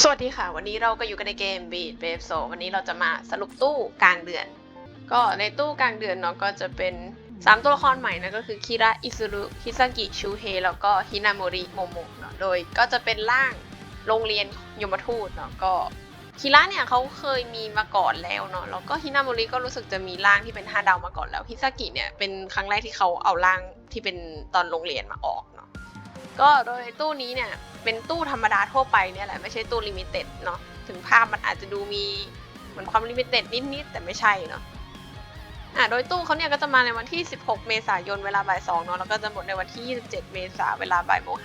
สวัสดีค่ะ วันนี้เราก็อยู่กันในเกม Beat b a b e วันนี้เราจะมาสรุปตู้กลางเดือน ก็ในตู้กลางเดือนเนาะก็จะเป็น 3 ตัวละครใหม่นะก็คือคิระอิซุรุฮิซากิชูเฮแล้วก็ฮินาโมริโมโมะเนาะโดยก็จะเป็นร่างโรงเรียนยมทูตเนาะก็คิระเนี่ยเขาเคยมีมาก่อนแล้วเนาะแล้วก็ฮินาโมริก็รู้สึกจะมีร่างที่เป็น 5 ดาวมาก่อนแล้วฮิซากิเนี่ยเป็นครั้งแรกที่เขาเอาร่างที่เป็นตอนโรงเรียนมาออก ก็โดยตู้นี้เนี่ยเป็นตู้ธรรมดาทั่วไปเนี่ยแหละไม่ใช่ตู้ลิมิเต็ดเนาะถึงภาพมันอาจจะดูมีเหมือนความลิมิเต็ดนิดๆแต่ไม่ใช่เนาะอะโดยตู้เขาเนี่ยก็จะมาในวันที่ 16 เมษายนเวลาบ่าย2เนาะแล้วก็จะหมดในวันที่ 27 เมษายนเวลาบ่ายโมง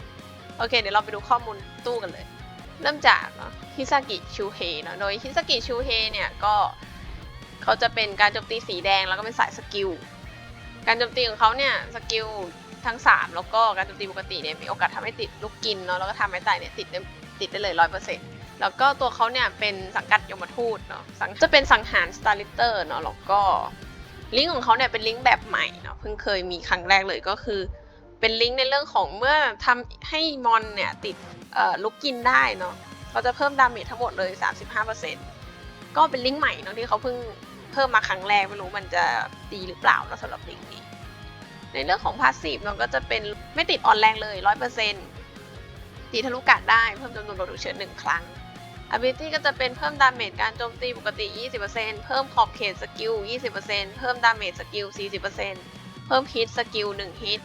59 โอเค เดี๋ยวเราไปดูข้อมูลตู้กันเลย เริ่มจากฮิซากิชูเฮเนาะโดยฮิซากิชูเฮเนี่ยก็เขาจะเป็นการโจมตีสีแดงแล้วก็เป็นสายสกิลการโจมตีของเขาเนี่ยสกิล ทั้ง 3 แล้วก็การโจมตีปกติเนี่ยมีโอกาสทำให้ติดลูกกินเนาะแล้วก็ทำให้ตายเนี่ยติดได้ติดได้เลยร้อยเปอร์เซ็นต์แล้วก็ตัวเขาเนี่ยเป็นสังกัดยมทูตเนาะจะเป็นสังหารสตาร์ลิเตอร์เนาะแล้วก็ลิงก์ของเขาเนี่ยเป็นลิงก์แบบใหม่เนาะเพิ่งเคยมีครั้งแรกเลยก็คือ เป็นลิงก์ในเรื่องของเมื่อทำให้มอนเนี่ยติดลูกกินได้เนาะเขาจะเพิ่มดาเมจทั้งหมดเลย 35%ก็เป็นลิงก์ใหม่เนาะที่เขาเพิ่งเพิ่มมาครั้งแรกไม่รู้มันจะดีหรือเปล่าเนาะสำหรับลิงก์นี้ ในเรื่องของพาสซีฟเราก็จะเป็นไม่ติดอ่อนแรงเลย 100%ตีทะลุกาดได้เพิ่มจำนวนโดดฉุกเฉินหนึ่งครั้ง ability ก็จะเป็นเพิ่มดาเมจการโจมตีปกติ 20%เพิ่มขอบเขตสกิล 20%เพิ่มดาเมจสกิล 40%เพิ่มฮิตสกิล 1 ฮิต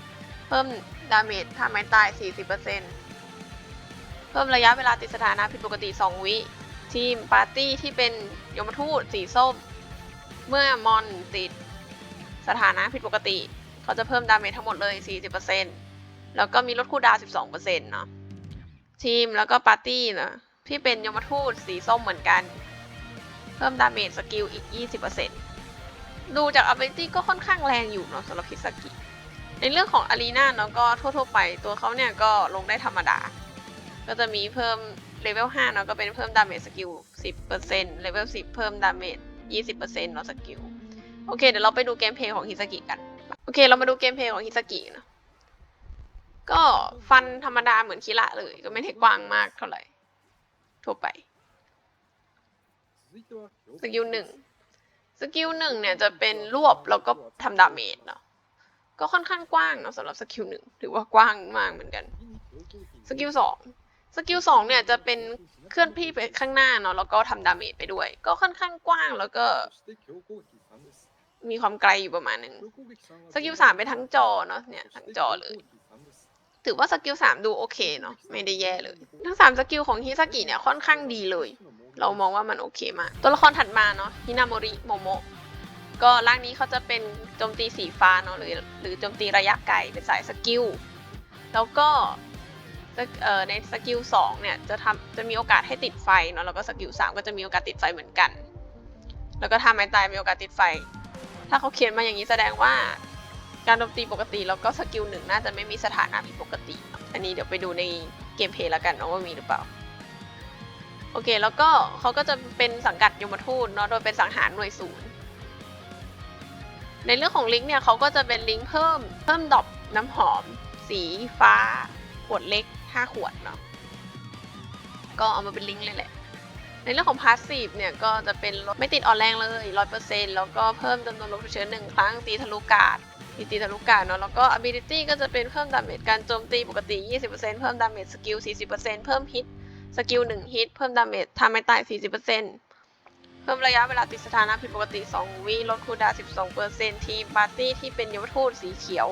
เพิ่มดาเมจถ้าไม้ตาย 40%เพิ่มระยะเวลาติดสถานะผิดปกติ 2 วิ ทีมปาร์ตี้ที่เป็นยมทูตสีส้ม เมื่อมอนติดสถานะผิดปกติ เขาจะเพิ่มดาเมจทั้งหมดเลย 40%แล้วก็มีลดคูลดาวน์12%เนาะทีมแล้วก็ปาร์ตี้นะที่เป็นยมทูตสีส้มเหมือนกัน เพิ่มดาเมจสกิลอีก 20%ดูจาก ability ก็ค่อนข้างแรงอยู่เนาะสำหรับคิสกิ ในเรื่องของอารีนาเนาะก็ทั่วๆไปตัวเขาเนี่ยก็ลงได้ธรรมดา ก็จะมีเพิ่มเลเวล5เนาะก็เป็นเพิ่มดาเมจสกิล 10%เลเวล10 เพิ่มดาเมจ 20%เนาะสกิล โอเค เดี๋ยวเราไปดูเกมเพลย์ของฮิซากิกัน โอเค เรามาดูเกมเพลย์ของฮิซากินะ ก็ฟันธรรมดาเหมือนคิระเลย ก็ไม่ได้กว้างมากเท่าไหร่ทั่วไป สกิลหนึ่ง สกิลหนึ่งเนี่ยจะเป็นรวบแล้วก็ทำดาเมจเนาะ ก็ค่อนข้างกว้างเนาะสำหรับสกิลหนึ่งถือว่ากว้างมากเหมือนกัน สกิลสองสกิลสองเนี่ยจะเป็นเคลื่อนที่ไปข้างหน้าเนาะแล้วก็ทำดาเมจไปด้วย ก็ค่อนข้างกว้างแล้วก็ มีความไกลอยู่ประมาณหนึ่งสกิลสามเป็นทั้งจอเนาะเนี่ยทั้งจอเลย ถือว่าสกิลสามดูโอเคเนาะไม่ได้แย่เลย ทั้งสามสกิลของฮิซากิเนี่ยค่อนข้างดีเลย เรามองว่ามันโอเคมาก ตัวละครถัดมาเนาะฮินาโมริโมโมะก็ร่างนี้เขาจะเป็นโจมตีสีฟ้าเนาะหรือหรือโจมตีระยะไกลเป็นสายสกิลแล้วก็ในสกิลสองเนี่ยจะทำจะมีโอกาสให้ติดไฟเนาะแล้วก็สกิลสามก็จะมีโอกาสติดไฟเหมือนกัน แล้วก็ทำไม้ตายมีโอกาสติดไฟ ถ้าเขาเขียนมาอย่างนี้แสดงว่า การโจมตีปกติแล้วก็สกิลหนึ่งน่าจะไม่มีสถานะผิดปกติ อันนี้เดี๋ยวไปดูในเกมเพลย์แล้วกันว่ามีหรือเปล่า โอเค แล้วก็เขาก็จะเป็นสังกัดยมทูตเนาะโดยเป็นสังหารหน่วยศูนย์ในเรื่องของลิงก์เนี่ยเขาก็จะเป็นลิงก์เพิ่มเพิ่มดอปน้ำหอม สีฟ้า ขวดเล็ก 5 ขวดเนาะก็เอามาเป็นลิงก์เลยแหละ ในเรื่องของพาสซีฟเนี่ยก็จะเป็นไม่ติดอ่อนแรงเลย100%แล้วก็เพิ่มจำนวนลบฉุกเฉินหนึ่งครั้งตีทะลุกาดตีตีทะลุกาดเนาะแล้วก็ ability ก็จะเป็นเพิ่มดาเมจการโจมตีปกติ 20%เพิ่มดาเมจสกิล 40%เพิ่มฮิตสกิล1ฮิตเพิ่มดาเมจทำให้ตาย 40%เพิ่มระยะเวลาติดสถานะผิดปกติ 2 วิลดคูดาวน์12%ทีมปาร์ตี้ที่เป็นยมทูตสีเขียว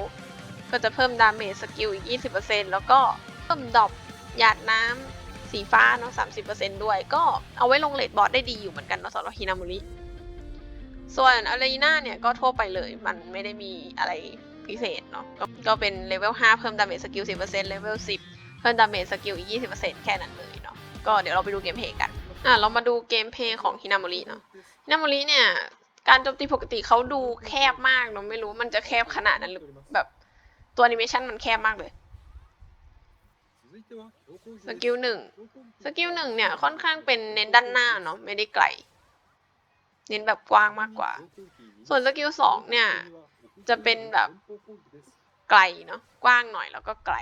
ก็จะเพิ่มดาเมจสกิลอีก 20%แล้วก็เพิ่มดอปหยาดน้ำ สีฟ้าเนาะ30%ด้วย ก็เอาไว้ลงเลดบอร์ดได้ดีอยู่เหมือนกันเนาะสำหรับฮินามุริส่วนอารีนาเนี่ยก็ทั่วไปเลยมันไม่ได้มีอะไรพิเศษเนาะกก็เป็นเลเวล5เพิ่มดาเมจสกิล10%เลเวล10 เพิ่มดาเมจสกิลอีก 20%แค่นั้นเลยเนาะก็เดี๋ยวเราไปดูเกมเพย์กันอะเรามาดูเกมเพย์ของฮินามุริเนาะฮินามุริเนี่ย การโจมตีปกติเขาดูแคบมากเนาะไม่รู้มันจะแคบขนาดนั้นหรือแบบตัวแอนิเมชันมันแคบมากเลย สกิลหนึ่งสกิลหนึ่งเนี่ยค่อนข้างเป็นเน้นด้านหน้าเนาะไม่ได้ไกล เน้นแบบกว้างมากกว่า ส่วนสกิลสองเนี่ย จะเป็นแบบไกลเนาะกว้างหน่อยแล้วก็ไกล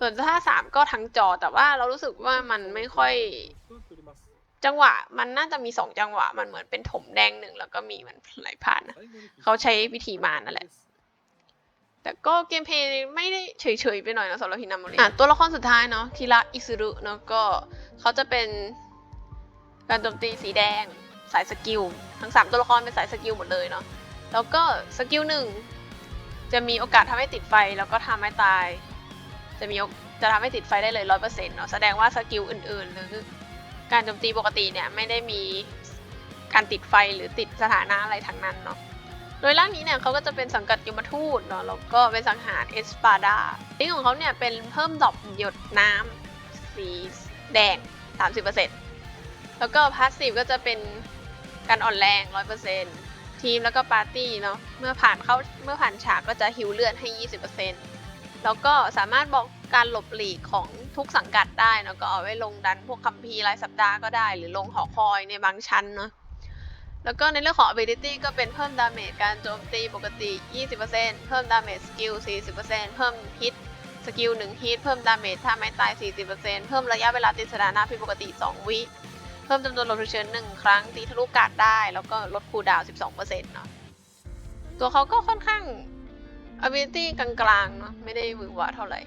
ส่วนท่าสามก็ทั้งจอแต่ว่าเรารู้สึกว่ามันไม่ค่อย จังหวะมันน่าจะมีสองจังหวะ มันเหมือนเป็นถมแดงหนึ่งแล้วก็มีมันไหลผ่านนะเขาใช้วิธีมานั่นแหละ แต่ก็เกมเพลย์ไม่ได้เฉยๆไปหน่อยนะสำหรับฮินาโมริอะตัวละครสุดท้ายเนาะคิระอิซุรุเนาะก็เขาจะเป็นการโจมตีสีแดง สายสกิล ทั้งสามตัวละครเป็นสายสกิลหมดเลยเนาะแล้วก็สกิลหนึ่งจะมีโอกาสทำให้ติดไฟแล้วก็ทำให้ตาย จะมีโอกจะทำให้ติดไฟได้เลยร้อยเปอร์เซ็นต์เนาะแสดงว่าสกิลอื่นๆ หรือการโจมตีปกติเนี่ยไม่ได้มีการติดไฟหรือติดสถานะอะไรทั้งนั้นเนาะ โดยร่างนี้เนี่ยเขาก็จะเป็นสังกัดยมทูตเนาะแล้วก็เป็นสังหารเอสปาดาลิงของเขาเนี่ยเป็นเพิ่มดอกหยดน้ำสีแดง 30%แล้วก็พาสซีฟก็จะเป็นการอ่อนแรง 100%ทีมแล้วก็ปาร์ตี้เนาะเมื่อผ่านเข้าเมื่อผ่านฉากก็จะฮิวเลือดให้ 20%แล้วก็สามารถบอกการหลบหลีกของทุกสังกัดได้เนาะก็เอาไว้ลงดันพวกคัมภีร์รายสัปดาห์ก็ได้ หรือลงหอคอยในบางชั้นเนาะ แล้วก็ในเรื่องของ ability ก็เป็นเพิ่มดาเมจการโจมตีปกติ 20%เพิ่มดาเมจสกิล 40%เพิ่มฮิตสกิล 1 ฮิตเพิ่มดาเมจถ้าไม่ตาย 40%เพิ่มระยะเวลาติดสถานะผิดปกติ 2 วิเพิ่มจำนวนโรเชัน1ครั้งตีทะลุกาดได้ แล้วก็ลดคูลดาวน์12%เนาะตัวเขาก็ค่อนข้าง ability กลางๆเนาะไม่ได้หวือหวาเท่าไหร่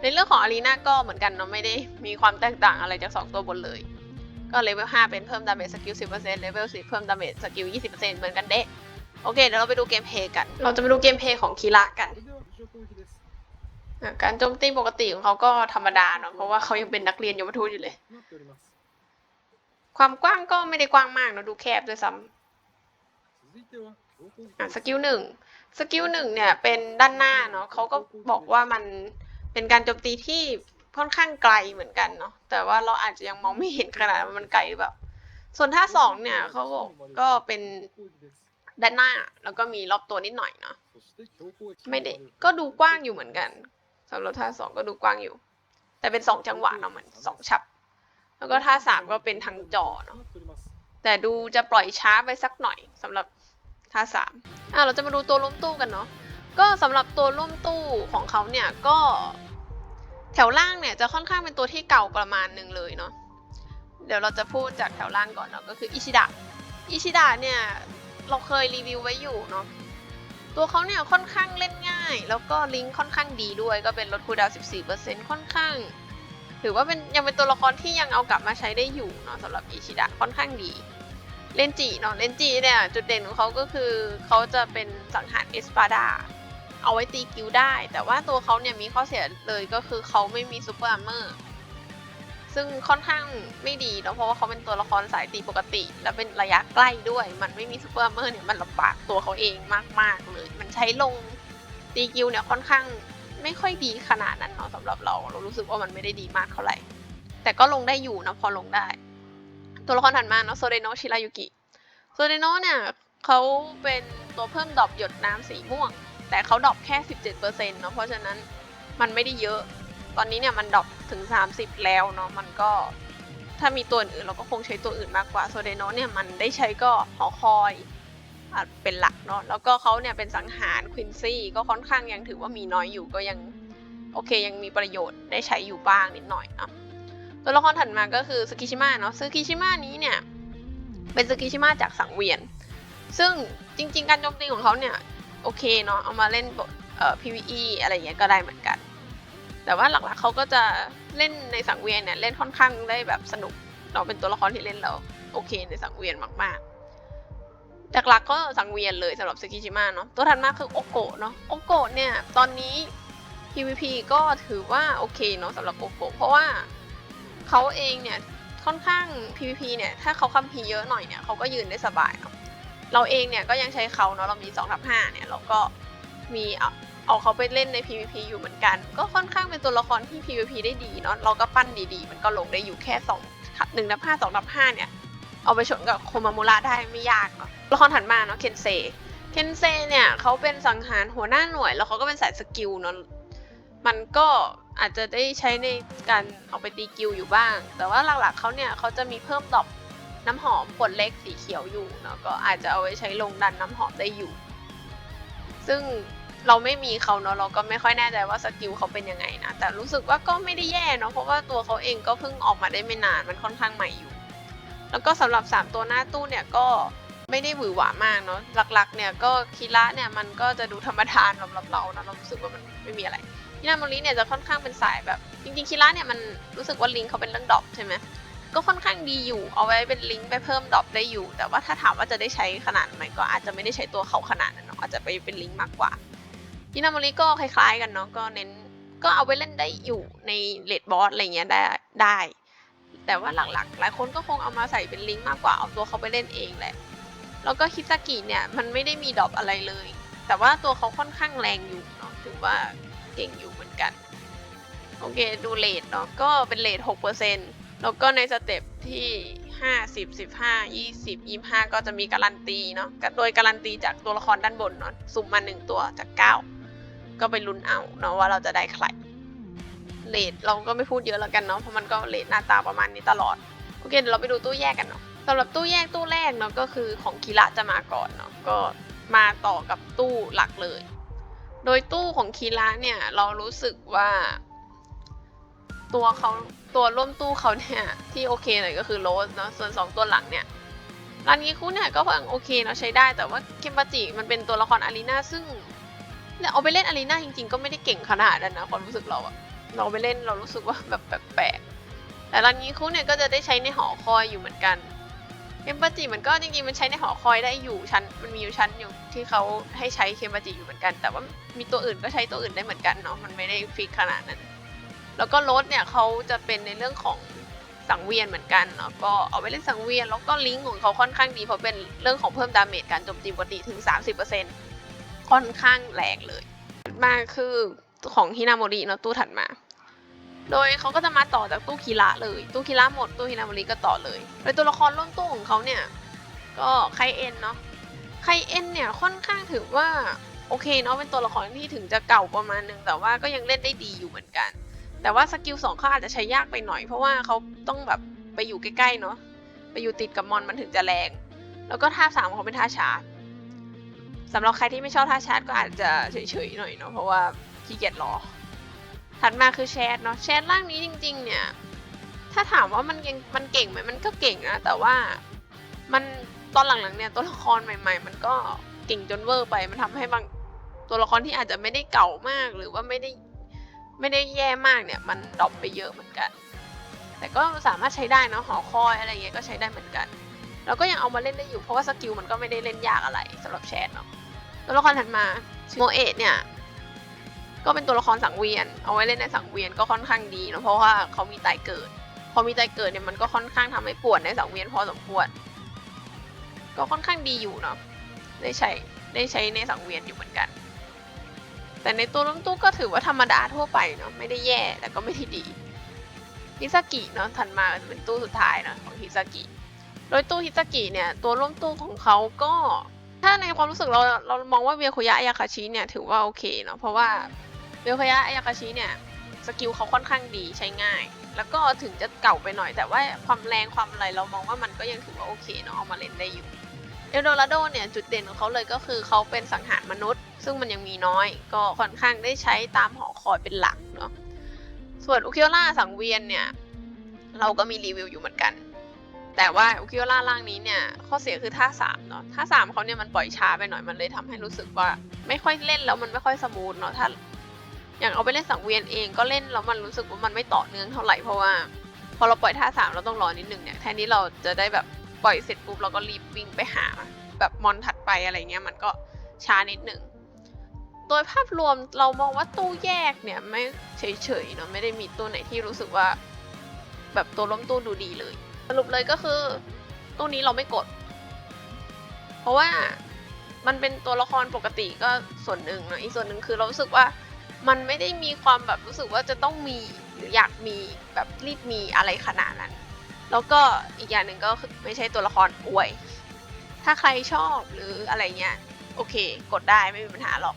ในเรื่องของอารีนาก็เหมือนกันเนาะไม่ได้มีความแตกต่างอะไรจาก 2 ตัวบนเลย ก็เลเวล5เป็นเพิ่มดาเมจสกิล 10%เลเวล10เพิ่มดาเมจสกิล 20%เหมือนกันเด้โอเค เดี๋ยวเราไปดูเกมเพย์กัน เราจะไปดูเกมเพย์ของคีระกัน การโจมตีปกติของเขาก็ธรรมดาเนาะ เพราะว่าเขายังเป็นนักเรียนยมทูตอยู่เลย ความกว้างก็ไม่ได้กว้างมากเนาะ ดูแคบด้วยซ้ำสกิลหนึ่ง สกิลหนึ่งเนี่ยเป็นด้านหน้าเนาะเขาก็บอกว่ามันเป็นการโจมตีที่ ค่อนข้างไกลเหมือนกันเนาะแต่ว่าเราอาจจะยังมองไม่เห็นขนาดมันไกลแบบส่วนท่าสองเนี่ยเขาก็ก็เป็นด้านหน้าแล้วก็มีรอบตัวนิดหน่อยเนาะไม่ได้ก็ดูกว้างอยู่เหมือนกันสำหรับท่าสองก็ดูกว้างอยู่ แต่เป็นสองจังหวะเนาะเหมือนสองฉับ แล้วก็ท่าสามก็เป็นทางจอเนาะแต่ดูจะปล่อยช้าไปสักหน่อยสำหรับท่าสามอะเราจะมาดูตัวร่วมตู้กันเนาะก็สำหรับตัวร่วมตู้ของเขาเนี่ยก็ แถวล่างเนี่ยจะค่อนข้างเป็นตัวที่เก่าประมาณหนึ่งเลยเนาะเดี๋ยวเราจะพูดจากแถวล่างก่อนเนาะก็คืออิชิดะอิชิดะเนี่ยเราเคยรีวิวไว้อยู่เนาะตัวเขาเนี่ยค่อนข้างเล่นง่าย แล้วก็ลิงก์ค่อนข้างดีด้วยก็เป็นลดคูดาวน์14%ค่อนข้าง ถือว่าเป็นยังเป็นตัวละครที่ยังเอากลับมาใช้ได้อยู่เนาะสำหรับอิชิดะค่อนข้างดีเลนจิเนาะเลนจิเนี่ยจุดเด่นของเขาก็คือเขาจะเป็นสังหารเอสปาดา เอาไว้ตีกิลได้ แต่ว่าตัวเขาเนี่ยมีข้อเสียเลยก็คือเขาไม่มีซูเปอร์อาร์เมอร์ซึ่งค่อนข้างไม่ดีเนาะเพราะว่าเขาเป็นตัวละครสายตีปกติ และเป็นระยะใกล้ด้วย มันไม่มีซูเปอร์อาร์เมอร์เนี่ยมันลำบากตัวเขาเองมากๆเลย มันใช้ลงตีกิลเนี่ยค่อนข้างไม่ค่อยดีขนาดนั้นเนาะสำหรับเรา เรารู้สึกว่ามันไม่ได้ดีมากเท่าไหร่ แต่ก็ลงได้อยู่นะพอลงได้ ตัวละครถัดมาเนาะโซเดโนชิรายุกิโซเดโนเนี่ยเขาเป็นตัวเพิ่มดอกหยดน้ำสีม่วง แต่เขาดรอปแค่ 17%เนาะเพราะฉะนั้นมันไม่ได้เยอะ ตอนนี้เนี่ยมันดรอปถึง 30 แล้วเนาะมันก็ถ้ามีตัวอื่นเราก็คงใช้ตัวอื่นมากกว่าโซเดโนเนี่ยมันได้ใช้ก็หอคอยอเป็นหลักเนาะแล้วก็เขาเนี่ยเป็นสังหารควินซี่ก็ค่อนข้างยังถือว่ามีน้อยอยู่ก็ยังโอเคยังมีประโยชน์ได้ใช้อยู่บ้างนิดหน่อยเนาะตัวละครถัดมาก็คือสกิชิมะเนาะสกิชิมะนี้เนี่ยเป็นสกิชิมะจากสังเวียน ซึ่งจริง ๆ การโจมตีของเขาเนี่ย โอเคเนาะเอามาเล่นบทเอ่อ PVE อะไรอย่างเงี้ยก็ได้เหมือนกัน แต่ว่าหลักๆเขาก็จะเล่นในสังเวียนเนี่ยเล่นค่อนข้างได้แบบสนุกเราเป็นตัวละครที่เล่นแล้วโอเคในสังเวียนมากๆหลักๆก็สังเวียนเลยสำหรับสกิชิมะเนาะตัวถัดมาคือโอโกะเนาะโอโกะเนี่ยตอนนี้ PVP ก็ถือว่าโอเคเนาะสำหรับโอโกะเพราะว่าเขาเองเนี่ยค่อนข้าง PVP เนี่ยถ้าเขาคัมพีเยอะหน่อยเนี่ยเขาก็ยืนได้สบายเนาะ เราเองเนี่ยก็ยังใช้เขาเนาะเรามี2ทับ5เนี่ยเราก็มีเอาเอาเขาไปเล่นใน PVP อยู่เหมือนกัน ก็ค่อนข้างเป็นตัวละครที่ PVP ได้ดีเนาะเราก็ปั้นดีๆ มันก็ลงได้อยู่แค่2 1ทับ5 2ทับ5เนี่ยเอาไปชนกับโคมามุระได้ไม่ยากเนาะละครถัดมาเนาะเคนเซเคนเซเนี่ยเขาเป็นสังหารหัวหน้าหน่วย แล้วเขาก็เป็นสายสกิลเนาะมันก็อาจจะได้ใช้ในการเอาไปตีกิลอยู่บ้าง แต่ว่าหลักๆเขาเนี่ยเขาจะมีเพิ่มดอก น้ำหอมขวดเล็กสีเขียวอยู่เนาะก็อาจจะเอาไว้ใช้ลงดันน้ำหอมได้อยู่ ซึ่งเราไม่มีเขาเนาะเราก็ไม่ค่อยแน่ใจว่าสกิลเขาเป็นยังไงนะแต่รู้สึกว่าก็ไม่ได้แย่เนาะเพราะว่าตัวเขาเองก็เพิ่งออกมาได้ไม่นานมันค่อนข้างใหม่อยู่ แล้วก็สำหรับ 3 ตัวหน้าตู้เนี่ยก็ไม่ได้หวือหวามากเนาะหลักๆ เนี่ยก็คีระเนี่ยมันก็จะดูธรรมดาสำหรับเรานะเรารู้สึกว่ามันไม่มีอะไรฮินาโมริเนี่ยจะค่อนข้างเป็นสายแบบ จริงๆคีระเนี่ยมันรู้สึกว่าลิงเขาเป็นเรื่องดรอปใช่ไหม ก็ค่อนข้างดีอยู่ เอาไว้เป็นลิงก์ไปเพิ่มดรอปได้อยู่ แต่ว่าถ้าถามว่าจะได้ใช้ขนาดไหนก็อาจจะไม่ได้ใช้ตัวเขาขนาดนั้นเนาะอาจจะไปเป็นลิงก์มากกว่าฮินาโมริก็คล้ายๆกันเนาะก็เน้นก็เอาไว้เล่นได้อยู่ในเลดบอสอะไรเงี้ยได้ได้ แต่ว่าหลักๆ หลายคนก็คงเอามาใส่เป็นลิงก์มากกว่าเอาตัวเขาไปเล่นเองแหละแล้วก็คิซากิเนี่ยมันไม่ได้มีดรอปอะไรเลย แต่ว่าตัวเขาค่อนข้างแรงอยู่เนาะถือว่าเก่งอยู่เหมือนกัน โอเคดูเลทเนาะก็เป็นเลท6% แล้วก็ในสเต็ปที่ 50 15 20 25 ก็จะมีการันตีเนาะโดยการันตีจากตัวละครด้านบนเนาะสุ่มมา 1 ตัวจาก 9 ก็ไปลุ้นเอาเนาะว่าเราจะได้ใครเลทเราก็ไม่พูดเยอะแล้วกันเนาะเพราะมันก็เลทหน้าตาประมาณนี้ตลอด โอเคเดี๋ยวเราไปดูตู้แยกกันเนาะสำหรับตู้แยกตู้แรกเนาะก็คือของคิระจะมาก่อนเนาะก็มาต่อกับตู้หลักเลย โดยตู้ของคิระเนี่ยเรารู้สึกว่า ตัวเขาตัวร่วมตู้เขาเนี่ยที่โอเคหน่อยก็คือโรสเนาะส่วน 2 ตัวหลังเนี่ยรันงี้คู่เนี่ยก็ยังโอเคเนาะใช้ได้แต่ว่าเคมปาจิมันเป็นตัวละครอารีนาซึ่งเนี่ยเอาไปเล่นอารีนาจริง ๆ ก็ไม่ได้เก่งขนาดนั้นนะความรู้สึกเราอะเราไปเล่นเรารู้สึกว่าแบบแปลกๆแต่รันงี้คู่เนี่ยก็จะได้ใช้ในหอคอยอยู่เหมือนกันเคมปาจิมันก็จริงๆมันใช้ในหอคอยได้อยู่ชั้นมันมีอยู่ชั้นอยู่ที่เขาให้ใช้เคมปาจิอยู่เหมือนกัน แต่ว่ามีตัวอื่นก็ใช้ตัวอื่นได้เหมือนกันเนาะมันไม่ได้ฟิกขนาดนั้น แล้วก็รถเนี่ยเขาจะเป็นในเรื่องของสังเวียนเหมือนกันเนาะก็เอาไปเล่นสังเวียน แล้วก็ลิงก์ของเขาค่อนข้างดีเพราะเป็นเรื่องของเพิ่มดาเมจการโจมตีปกติถึง 30%ค่อนข้างแรงเลยมาคือของฮินาโมริเนาะตู้ถัดมา โดยเขาก็จะมาต่อจากตู้คีระเลย ตู้คีระหมดตู้ฮินาโมริก็ต่อเลย โดยตัวละครร่วมตู้ของเขาเนี่ยก็ไคเอ็นเนาะไคเอ็นเนี่ยค่อนข้างถือว่าโอเคเนาะเป็นตัวละครที่ถึงจะเก่าประมาณนึงแต่ว่าก็ยังเล่นได้ดีอยู่เหมือนกัน แต่ว่าสกิลสองเขาอาจจะใช้ยากไปหน่อยเพราะว่าเขาต้องแบบไปอยู่ใกล้ๆเนาะไปอยู่ติดกับมอนมันถึงจะแรง แล้วก็ท่าสามของเขาเป็นท่าชาร์จสำหรับใครที่ไม่ชอบท่าชาร์จก็อาจจะเฉยๆหน่อยเนาะเพราะว่าขี้เกียจรอถัดมาคือแชทเนาะแชทร่างนี้จริง ๆ เนี่ยถ้าถามว่ามันยังมันเก่งไหมมันก็เก่งนะแต่ว่ามันตอนหลังๆเนี่ยตัวละครใหม่ ๆ มันก็เก่งจนเวอร์ไปมันทำให้บางตัวละครที่อาจจะไม่ได้เก่ามากหรือว่าไม่ได้ ไม่ได้แย่มากเนี่ย มันดรอปไปเยอะเหมือนกัน แต่ก็สามารถใช้ได้นะหอคอยอะไรเงี้ยก็ใช้ได้เหมือนกัน แล้วก็ยังเอามาเล่นได้อยู่เพราะว่าสกิลมันก็ไม่ได้เล่นยากอะไรสำหรับแชทเนาะตัวละครถัดมาโมเอะเนี่ยก็เป็นตัวละครสังเวียน เอาไว้เล่นในสังเวียนก็ค่อนข้างดีเนาะเพราะว่าเขามีตายเกิด พอมีตายเกิดเนี่ยมันก็ค่อนข้างทำให้ปวดในสังเวียนพอสมควร ก็ค่อนข้างดีอยู่เนาะได้ใช้ได้ใช้ในสังเวียนอยู่เหมือนกัน แต่ในตัวล้มตู้ก็ถือว่าธรรมดาทั่วไปเนาะไม่ได้แย่แต่ก็ไม่ได้ดีฮิซากิเนาะถัดมาเป็นตู้สุดท้ายเนาะของฮิซากิโดยตู้ฮิซากิเนี่ยตัวร่วมตู้ของเขาก็ถ้าในความรู้สึกเราเรามองว่าเวียโคยะอายาคาชิเนี่ยถือว่าโอเคเนาะเพราะว่าเวียโคยะอายาคาชิเนี่ยสกิลเขาค่อนข้างดีใช้ง่าย แล้วก็ถึงจะเก่าไปหน่อย แต่ว่าความแรงความอะไรเรามองว่ามันก็ยังถือว่าโอเคเนาะเอามาเล่นได้อยู่ เอลโดราโดเนี่ยจุดเด่นของเขาเลยก็คือเขาเป็นสังหารมนุษย์ ซึ่งมันยังมีน้อย ก็ค่อนข้างได้ใช้ตามหอคอยเป็นหลักเนาะส่วนอุคิโอล่าสังเวียนเนี่ย เราก็มีรีวิวอยู่เหมือนกัน แต่ว่าอุคิโอล่าร่างนี้เนี่ย ข้อเสียคือท่าสามเนาะท่าสามเขาเนี่ยมันปล่อยช้าไปหน่อยมันเลยทำให้รู้สึกว่า ไม่ค่อยเล่นแล้วมันไม่ค่อยสมูทเนาะถ้าอย่างเอาไปเล่นสังเวียนเองก็เล่นแล้วมันรู้สึกว่ามันไม่ต่อเนื่องเท่าไหร่เพราะว่า พอเราปล่อยท่าสามเราต้องรอนิดนึงเนี่ยแทนที่เราจะได้แบบ ปล่อยเสร็จปุ๊บเราก็รีบวิ่งไปหาแบบมอนถัดไปอะไรเงี้ยมันก็ช้านิดหนึ่งโดยภาพรวมเรามองว่าตู้แยกเนี่ยไม่เฉยๆเนาะไม่ได้มีตู้ไหนที่รู้สึกว่า แบบตัวล้มตู้ดูดีเลย สรุปเลยก็คือ ตู้นี้เราไม่กด เพราะว่ามันเป็นตัวละครปกติก็ส่วนหนึ่งเนาะอีกส่วนหนึ่งคือเรารู้สึกว่ามันไม่ได้มีความแบบรู้สึกว่าจะต้องมีหรืออยากมีแบบรีบมีอะไรขนาดนั้น แล้วก็อีกอย่างหนึ่งก็คือไม่ใช่ตัวละครอวย ถ้าใครชอบหรืออะไรเงี้ยโอเค กดได้ไม่มีปัญหาหรอก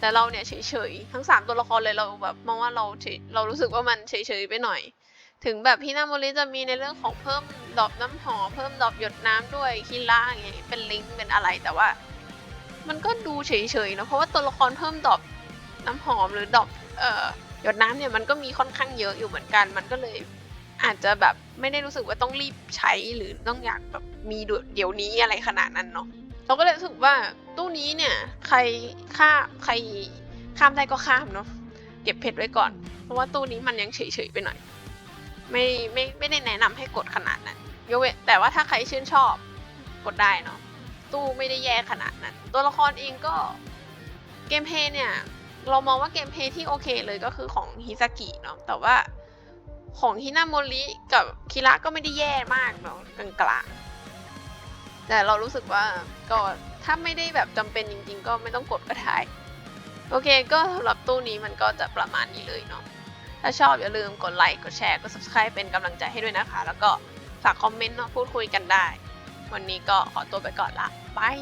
แต่เราเนี่ยเฉยๆทั้งสามตัวละครเลยเราแบบมองว่าเราเฉยเรารู้สึกว่ามันเฉยๆไปหน่อย ถึงแบบพี่นาโมริจะมีในเรื่องของเพิ่มดอปน้ำหอมเพิ่มดอปหยดน้ำด้วยคิล่าอย่างเงี้ยเป็นลิงก์เป็นอะไรแต่ว่า มันก็ดูเฉยๆนะเพราะว่าตัวละครเพิ่มดอปน้ำหอมหรือดอปเอ่อหยดน้ำเนี่ยมันก็มีค่อนข้างเยอะอยู่เหมือนกัน มันก็เลย อาจจะแบบไม่ได้รู้สึกว่าต้องรีบใช้หรือต้องอยากแบบมีเดี๋ยวนี้อะไรขนาดนั้นเนาะเราก็เลยรู้สึกว่าตู้นี้เนี่ยใครข้าใครข้ามได้ก็ข้ามเนาะเก็บเพชรไว้ก่อน เพราะว่าตู้นี้มันยังเฉยๆไปหน่อย ไม่ไม่ไม่ได้แนะนำให้กดขนาดนั้นยกเว้นแต่ว่าถ้าใครชื่นชอบกดได้เนาะตู้ไม่ได้แย่ขนาดนั้น ตัวละครเองก็เกมเพย์เนี่ยเรามองว่าเกมเพย์ที่โอเคเลยก็คือของฮิซากิเนาะแต่ว่า ของฮินาโมริกับคิระก็ไม่ได้แย่มากเนาะกลางๆแต่เรารู้สึกว่าก็ถ้าไม่ได้แบบจำเป็นจริง ๆ ก็ไม่ต้องกดก็ได้โอเคก็สำหรับตู้นี้มันก็จะประมาณนี้เลยเนาะถ้าชอบอย่าลืมกดไลค์กดแชร์กด subscribe เป็นกำลังใจให้ด้วยนะคะ แล้วก็ฝากคอมเมนต์เนาะพูดคุยกันได้ วันนี้ก็ขอตัวไปก่อนละบาย